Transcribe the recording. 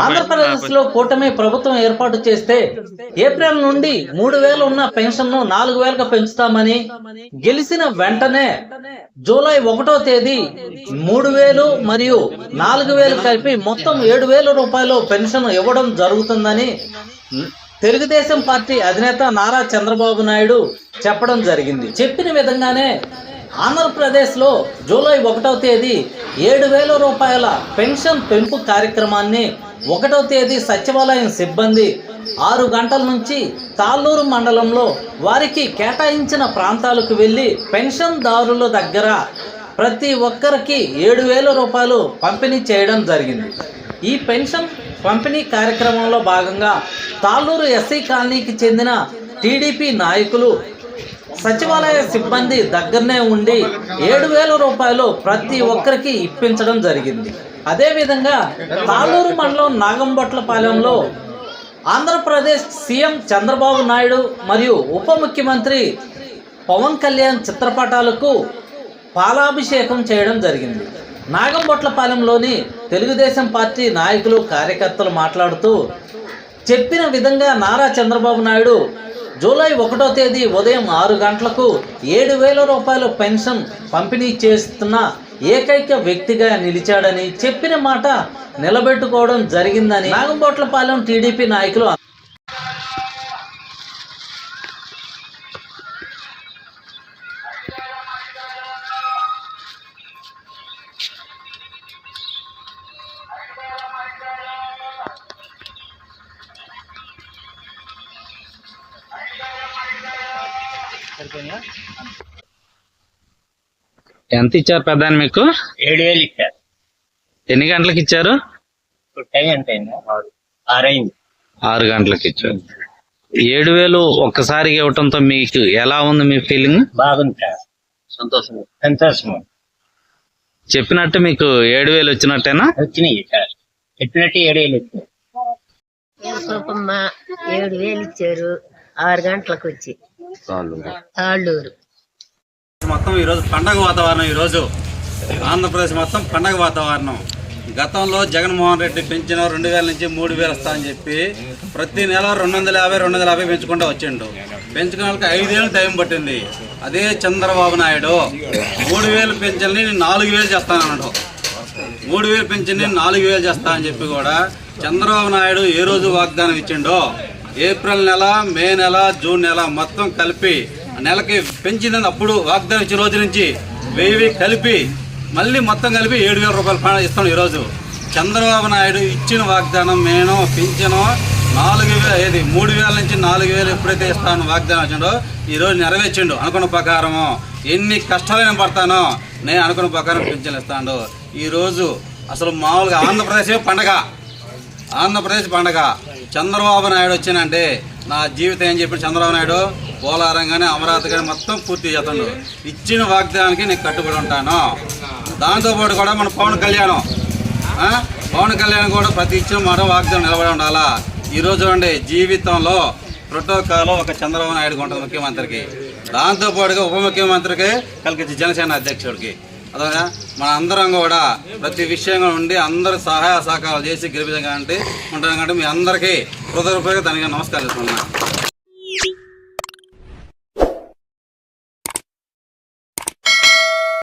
ఆంధ్రప్రదేశ్లో కూటమి ప్రభుత్వం ఏర్పాటు చేస్తే ఏప్రిల్ నుండి మూడు వేలు ఉన్న పెన్షన్ను నాలుగు వేలకు పెంచుతామని గెలిచిన వెంటనే జూలై ఒకటో తేదీ మూడు వేలు మరియు నాలుగు వేలు కలిపి మొత్తం ఏడు వేల రూపాయలు పెన్షన్ ఇవ్వడం జరుగుతుందని తెలుగుదేశం పార్టీ అధినేత నారా చంద్రబాబు నాయుడు చెప్పడం జరిగింది. చెప్పిన విధంగానే ఆంధ్రప్రదేశ్లో జూలై ఒకటవ తేదీ ఏడు వేల రూపాయల పెన్షన్ పెంపు కార్యక్రమాన్ని ఒకటవ తేదీ సచివాలయం సిబ్బంది ఆరు గంటల నుంచి తాళ్ళూరు మండలంలో వారికి కేటాయించిన ప్రాంతాలకు వెళ్ళి పెన్షన్దారుల దగ్గర ప్రతి ఒక్కరికి ఏడు వేల రూపాయలు పంపిణీ చేయడం జరిగింది. ఈ పెన్షన్ పంపిణీ కార్యక్రమంలో భాగంగా తాళ్ళూరు ఎస్సీ కాలనీకి చెందిన టీడీపీ నాయకులు సచివాలయ సిబ్బంది దగ్గరనే ఉండి ఏడు వేల రూపాయలు ప్రతి ఒక్కరికి ఇప్పించడం జరిగింది. అదేవిధంగా తాళూరు మండలం నాగంబొట్లపాలెంలో ఆంధ్రప్రదేశ్ సీఎం చంద్రబాబు నాయుడు మరియు ఉప ముఖ్యమంత్రి పవన్ కళ్యాణ్ చిత్రపటాలకు పాలాభిషేకం చేయడం జరిగింది. నాగంబొట్లపాలెంలోని తెలుగుదేశం పార్టీ నాయకులు కార్యకర్తలు మాట్లాడుతూ చెప్పిన విధంగా నారా చంద్రబాబు నాయుడు జూలై ఒకటో తేదీ ఉదయం ఆరు గంటలకు ఏడు వేల రూపాయల పెన్షన్ పంపిణీ చేస్తున్న ఏకైక వ్యక్తిగా నిలిచాడని చెప్పిన మాట నిలబెట్టుకోవడం జరిగిందని నాగంబోట్లపాలెం టీడీపీ నాయకులు ఎంత ఇచ్చారు పెద్ద మీకు? ఏడు వేలు ఇచ్చారు. ఎన్ని గంటలకు ఇచ్చారు? టైం ఎంత అయింది? ఆరైంది. ఆరు గంటలకు ఇచ్చారు. ఏడు వేలు ఒక్కసారిగా ఇవ్వటంతో మీకు ఎలా ఉంది మీ ఫీలింగ్ బాగుంది సంతోషం సంతోషం చెప్పినట్టు మీకు ఏడు వేలు వచ్చినట్టేనా? వచ్చినాయి చెప్పినట్టు ఏడు వేలు ఇచ్చారు పాపమ్మ ఏడు వేలు ఇచ్చారు. ఆరు గంటలకు వచ్చి. తాళ్ళూరు మొత్తం ఈరోజు పండగ వాతావరణం ఈరోజు ఆంధ్రప్రదేశ్ మొత్తం పండగ వాతావరణం. గతంలో జగన్మోహన్ రెడ్డి పెంచిన రెండు వేల నుంచి మూడు వేలు వస్తా అని చెప్పి ప్రతి నెల రెండు వందల యాభై రెండు వందల యాభై పెంచుకుంటూ వచ్చిండు. పెంచుకున్న వాళ్ళకి ఐదేళ్ళు టైం పట్టింది. అదే చంద్రబాబు నాయుడు. మూడు వేలు పెంచని నేను నాలుగు వేలు చేస్తానన్నాడు. మూడు వేలు పెంచని నాలుగు వేలు చేస్తా అని చెప్పి కూడా చంద్రబాబు నాయుడు ఏ రోజు వాగ్దానం ఇచ్చిండో ఏప్రిల్ నెల మే నెల జూన్ నెల మొత్తం కలిపి నెలకి పెంచిందని అప్పుడు వాగ్దానం ఇచ్చిన రోజు నుంచి వెయ్యి కలిపి మళ్ళీ మొత్తం కలిపి ఏడు వేల రూపాయలు పా- ఇస్తాం ఈరోజు. చంద్రబాబు నాయుడు ఇచ్చిన వాగ్దానం నేను పెంచను నాలుగు వేల ఏది మూడు వేల నుంచి నాలుగు వేలు ఎప్పుడైతే ఇస్తాను వాగ్దానం వచ్చిండో ఈరోజు నెరవేర్చిండు. అనుకున్న ప్రకారము ఎన్ని కష్టాలైనా పడతానో నేను అనుకున్న ప్రకారం పెన్షన్ ఇస్తాడు. ఈరోజు అసలు మామూలుగా ఆంధ్రప్రదేశ్ పండగ. ఆంధ్రప్రదేశ్ పండగ. చంద్రబాబు నాయుడు వచ్చినంటే నా జీవితం ఏం చెప్పిన చంద్రబాబు నాయుడు? పోలారం కానీ అమరావతి కానీ మొత్తం పూర్తి చేస్తాడు. ఇచ్చిన వాగ్దానానికి నేను కట్టుబడి ఉంటాను. దాంతోపాటు కూడా మన పవన్ కళ్యాణం పవన్ కళ్యాణ్ కూడా ప్రతి ఇచ్చిన మాట వాగ్దానం నిలబడి ఉండాలా? ఈరోజు అండి జీవితంలో ప్రోటోకాల్ ఒక చంద్రబాబు నాయుడు ఉంటుంది ముఖ్యమంత్రికి. దాంతోపాటుగా ఉప ముఖ్యమంత్రికి కలిగించి జనసేన అధ్యక్షుడికి. అలాగే మన అందరం కూడా ప్రతి విషయంగా ఉండి అందరు సహాయ సహకారాలు చేసి గెలిపించగా అంటే ఉంటాను కాబట్టి మీ అందరికీ హృదయపూర్వక దానికి నమస్కారం